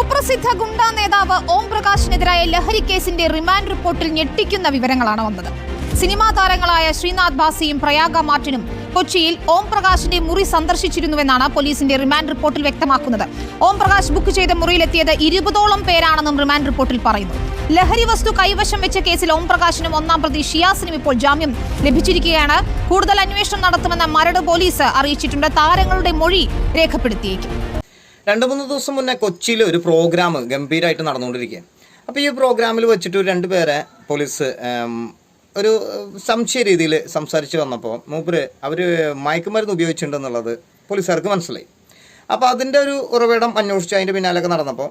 കുപ്രസിദ്ധ ഗുണ്ടാ നേതാവ് ഓം പ്രകാശിനെതിരായ ലഹരി കേസിന്റെ റിമാൻഡ് റിപ്പോർട്ടിൽ ഞെട്ടിക്കുന്ന വിവരങ്ങളാണ് വന്നത്. സിനിമാ താരങ്ങളായ ശ്രീനാഥ് ബാസിയും പ്രയാഗ മാർട്ടിനും കൊച്ചിയിൽ ഓം പ്രകാശിന്റെ മുറി സന്ദർശിച്ചിരുന്നുവെന്നാണ് പോലീസിന്റെ റിമാൻഡ് റിപ്പോർട്ടിൽ വ്യക്തമാക്കുന്നത്. ഓം പ്രകാശ് ബുക്ക് ചെയ്ത മുറിയിലെത്തിയത് ഇരുപതോളം പേരാണെന്നും റിമാൻഡ് റിപ്പോർട്ടിൽ പറയുന്നു. ലഹരി വസ്തു കൈവശം വെച്ച കേസിൽ ഓം പ്രകാശിനും ഒന്നാം പ്രതി ഷിയാസിനും ഇപ്പോൾ ജാമ്യം ലഭിച്ചിരിക്കുകയാണ്. കൂടുതൽ അന്വേഷണം നടത്തുമെന്ന മരട് പോലീസ് അറിയിച്ചിട്ടുണ്ട്. താരങ്ങളുടെ മൊഴി രേഖപ്പെടുത്തിയേക്കും. രണ്ട് മൂന്ന് ദിവസം മുന്നേ കൊച്ചിയിൽ ഒരു പ്രോഗ്രാം ഗംഭീരമായിട്ട് നടന്നുകൊണ്ടിരിക്കുകയാണ്. അപ്പോൾ ഈ പ്രോഗ്രാമിൽ വെച്ചിട്ട് രണ്ട് പേരെ പോലീസ് ഒരു സംശയ രീതിയിൽ സംസാരിച്ച് വന്നപ്പോൾ മൂപ്പര് അവർ മയക്കുമരുന്ന് ഉപയോഗിച്ചിട്ടുണ്ടെന്നുള്ളത് പോലീസുകാർക്ക് മനസ്സിലായി. അപ്പോൾ അതിന്റെ ഒരു ഉറവിടം അന്വേഷിച്ച് അതിന്റെ പിന്നാലൊക്കെ നടന്നപ്പോൾ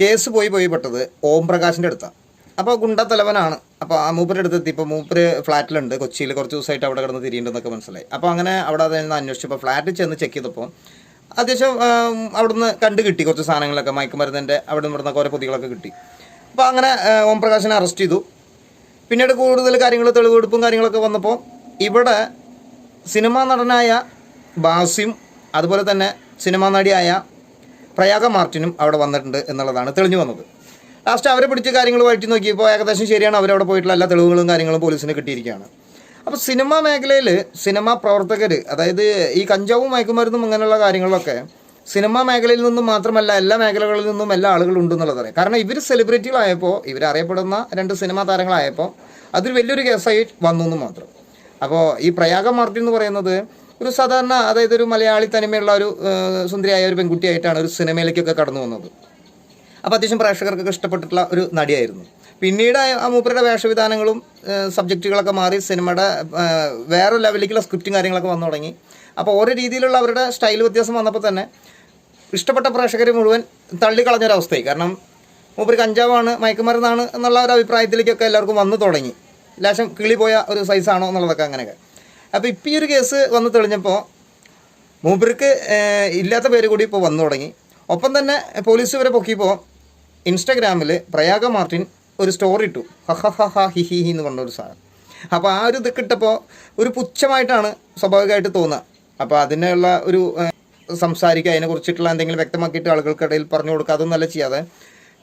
കേസ് പോയി പോയി പെട്ടത് ഓം പ്രകാശിന്റെ അടുത്താണ് അപ്പോൾ ഗുണ്ട തലവനാണ്. അപ്പോൾ ആ മൂപ്പരുടെ അടുത്ത് എത്തി ഇപ്പോൾ മൂപ്പര് ഫ്ലാറ്റിലുണ്ട്. കൊച്ചിയിൽ കുറച്ച് ദിവസമായിട്ട് അവിടെ കിടന്ന് തിരിയുണ്ടെന്നൊക്കെ മനസ്സിലായി. അപ്പോൾ അങ്ങനെ അവിടെ അതിൽ നിന്ന് അന്വേഷിച്ചപ്പോൾ ഫ്ലാറ്റിൽ ചെന്ന് ചെക്ക് ചെയ്തപ്പോൾ അത്യാവശ്യം അവിടുന്ന് കണ്ട് കിട്ടി കുറച്ച് സാധനങ്ങളൊക്കെ മയക്കുമരുന്നിന്റെ അവിടെ നിന്ന് കുറേ പൊതികളൊക്കെ കിട്ടി. അപ്പോൾ അങ്ങനെ ഓം പ്രകാശിനെ അറസ്റ്റ് ചെയ്തു. പിന്നീട് കൂടുതൽ കാര്യങ്ങൾ തെളിവെടുപ്പും കാര്യങ്ങളൊക്കെ വന്നപ്പോൾ ഇവിടെ സിനിമാ നടനായ ബാസിം അതുപോലെ തന്നെ സിനിമാ നടിയായ പ്രയാഗ മാർട്ടിനും അവിടെ വന്നിട്ടുണ്ട് എന്നുള്ളതാണ് തെളിഞ്ഞു വന്നത്. ലാസ്റ്റ് അവരെ പിടിച്ച് കാര്യങ്ങൾ വഴറ്റി നോക്കിയപ്പോൾ ഏകദേശം ശരിയാണ് അവരവിടെ പോയിട്ടുള്ള എല്ലാ തെളിവുകളും കാര്യങ്ങളും പോലീസിന് കിട്ടിയിരിക്കുകയാണ്. അപ്പോൾ സിനിമ മേഖലയിൽ സിനിമാ പ്രവർത്തകർ അതായത് ഈ കഞ്ചാവും മയക്കുമരുന്നും അങ്ങനെയുള്ള കാര്യങ്ങളൊക്കെ സിനിമാ മേഖലയിൽ നിന്നും മാത്രമല്ല എല്ലാ മേഖലകളിൽ നിന്നും എല്ലാ ആളുകളും ഉണ്ടെന്നുള്ളതാണ് കാരണം ഇവർ സെലിബ്രിറ്റികളായപ്പോൾ ഇവർ അറിയപ്പെടുന്ന രണ്ട് സിനിമാ താരങ്ങളായപ്പോൾ അതൊരു വലിയൊരു കേസായി വന്നു എന്ന് മാത്രം. അപ്പോൾ ഈ പ്രയാഗ മാർട്ടിൻ എന്ന് പറയുന്നത് ഒരു സാധാരണ അതായത് ഒരു മലയാളി തനിമയുള്ള ഒരു സുന്ദരിയായ ഒരു പെൺകുട്ടിയായിട്ടാണ് ഒരു സിനിമയിലേക്കൊക്കെ കടന്നു വന്നത്. അപ്പോൾ അത്യാവശ്യം പ്രേക്ഷകർക്കൊക്കെ ഇഷ്ടപ്പെട്ടിട്ടുള്ള ഒരു നടിയായിരുന്നു. പിന്നീട് ആ- മൂപ്പരുടെ വേഷവിധാനങ്ങളും സബ്ജക്റ്റുകളൊക്കെ മാറി സിനിമയുടെ വേറെ ലെവലിലേക്കുള്ള സ്ക്രിപ്റ്റും കാര്യങ്ങളൊക്കെ വന്നു തുടങ്ങി. അപ്പോൾ ഓരോ രീതിയിലുള്ള അവരുടെ സ്റ്റൈൽ വ്യത്യാസം വന്നപ്പോൾ തന്നെ ഇഷ്ടപ്പെട്ട പ്രേക്ഷകർ മുഴുവൻ തള്ളിക്കളഞ്ഞൊരവസ്ഥയായി. കാരണം മൂപ്പര് കഞ്ചാവാണ് മയക്കുമരുന്നാണ് എന്നുള്ള ഒരു അഭിപ്രായത്തിലേക്കൊക്കെ എല്ലാവർക്കും വന്നു തുടങ്ങി. ലേശം കിളി പോയ ഒരു സൈസാണോ എന്നുള്ളതൊക്കെ അങ്ങനെയൊക്കെ. അപ്പോൾ ഇപ്പം ഈ ഒരു കേസ് വന്ന് തെളിഞ്ഞപ്പോൾ മൂപ്പർക്ക് ഇല്ലാത്ത പേര് കൂടി ഇപ്പോൾ വന്നു തുടങ്ങി. ഒപ്പം തന്നെ പോലീസ് വരെ പൊക്കിയപ്പോൾ ഇൻസ്റ്റാഗ്രാമിൽ പ്രയാഗ മാർട്ടിൻ ഒരു സ്റ്റോറി ഇട്ടു. ഹ ഹ ഹ ഹ എന്ന് പറഞ്ഞൊരു സാധനം. അപ്പോൾ ആ ഒരു ഇത് കിട്ടപ്പോൾ ഒരു പുച്ഛമായിട്ടാണ് സ്വാഭാവികമായിട്ട് തോന്നുക അപ്പോൾ അതിനുള്ള ഒരു സംസാരിക്കുക അതിനെക്കുറിച്ചിട്ടുള്ള എന്തെങ്കിലും വ്യക്തമാക്കിയിട്ട് ആളുകൾക്കിടയിൽ പറഞ്ഞു കൊടുക്കുക അതൊന്നും അല്ല ചെയ്യാതെ.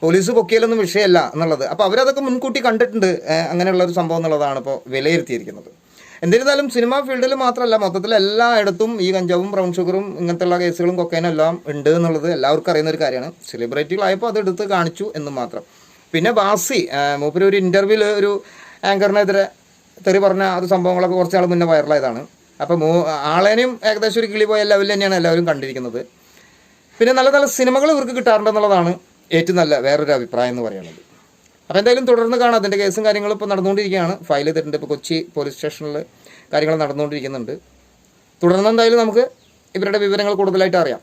പോലീസ് പൊക്കിയാലൊന്നും വിഷയമല്ല എന്നുള്ളത്. അപ്പോൾ അവരതൊക്കെ മുൻകൂട്ടി കണ്ടിട്ടുണ്ട് അങ്ങനെയുള്ള ഒരു സംഭവം എന്നുള്ളതാണ് ഇപ്പോൾ വിലയിരുത്തിയിരിക്കുന്നത്. എന്നിരുന്നാലും സിനിമാ ഫീൽഡിൽ മാത്രമല്ല മൊത്തത്തിൽ എല്ലായിടത്തും ഈ കഞ്ചാവും ബ്രൗൺ ഷുഗറും ഇങ്ങനത്തെയുള്ള കേസുകളും കൊക്കൈനും എല്ലാം ഉണ്ട് എന്നുള്ളത് എല്ലാവർക്കും അറിയുന്ന ഒരു കാര്യമാണ്. സെലിബ്രിറ്റികളായപ്പോൾ അത് എടുത്ത് കാണിച്ചു എന്ന് മാത്രം. പിന്നെ ബാസി മൂപ്പര് ഒരു ഇന്റർവ്യൂവിൽ ഒരു ആങ്കറിനെതിരെ തെറി പറഞ്ഞ അത് സംഭവങ്ങളൊക്കെ കുറച്ച് നാൾ മുന്നേ വൈറലായതാണ്. അപ്പോൾ മൂ ആളേനെയും ഏകദേശം ഒരു കിളി പോയ ലെവലിൽ തന്നെയാണ് എല്ലാവരും കണ്ടിരിക്കുന്നത്. പിന്നെ നല്ല നല്ല സിനിമകൾ ഇവർക്ക് കിട്ടാറുണ്ടെന്നുള്ളതാണ് ഏറ്റവും നല്ല വേറൊരു അഭിപ്രായം എന്ന് പറയുന്നത്. അപ്പോൾ എന്തായാലും തുടർന്ന് കാണാം. അതിന്റെ കേസും കാര്യങ്ങളും ഇപ്പോൾ നടന്നുകൊണ്ടിരിക്കുകയാണ്. ഫയൽ ചെയ്തിട്ടുണ്ട് ഇപ്പോൾ കൊച്ചി പോലീസ് സ്റ്റേഷനിൽ കാര്യങ്ങൾ നടന്നുകൊണ്ടിരിക്കുന്നുണ്ട്. തുടർന്ന് എന്തായാലും നമുക്ക് ഇവരുടെ വിവരങ്ങൾ കൂടുതലായിട്ട് അറിയാം.